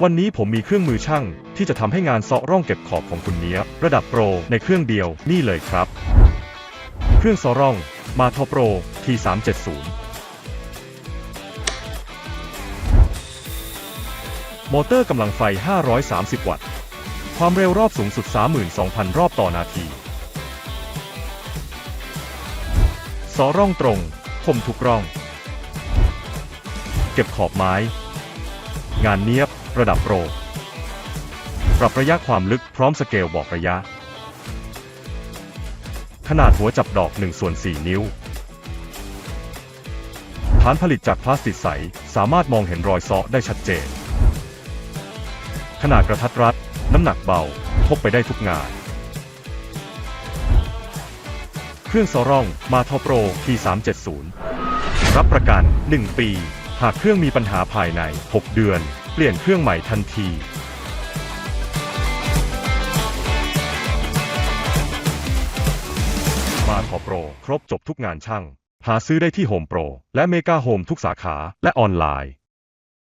วันนี้ผมมีเครื่องมือช่างที่จะทำให้งานเซาะร่องเก็บขอบของคุณเนี้ย ระดับโปรในเครื่องเดียวนี่เลยครับ เครื่องเซาะร่องมาทอโปร T370 มอเตอร์กำลังไฟ 530 วัตต์ ความเร็วรอบสูงสุด 32,000 รอบต่อนาทีซอร่องตรง คมทุกร่อง เก็บขอบไม้ งานเนียบ ระดับโปร ปรับระยะความลึกพร้อมสเกลบอกระยะ ขนาดหัวจับดอก1ส่วน4นิ้ว ฐานผลิตจากพลาสติกใส สามารถมองเห็นรอยเซาะได้ชัดเจน ขนาดกระทัดรัด น้ำหนักเบา พกไปได้ทุกงาน เครื่องซอร่องมาทอโปร T370 รับประกัน 1 ปี หากเครื่องมีปัญหาภายใน 6 เดือน เปลี่ยนเครื่องใหม่ทันที มาขอโปร ครบจบทุกงานช่าง หาซื้อได้ที่โฮมโปรและเมกาโฮมทุกสาขาและออนไลน์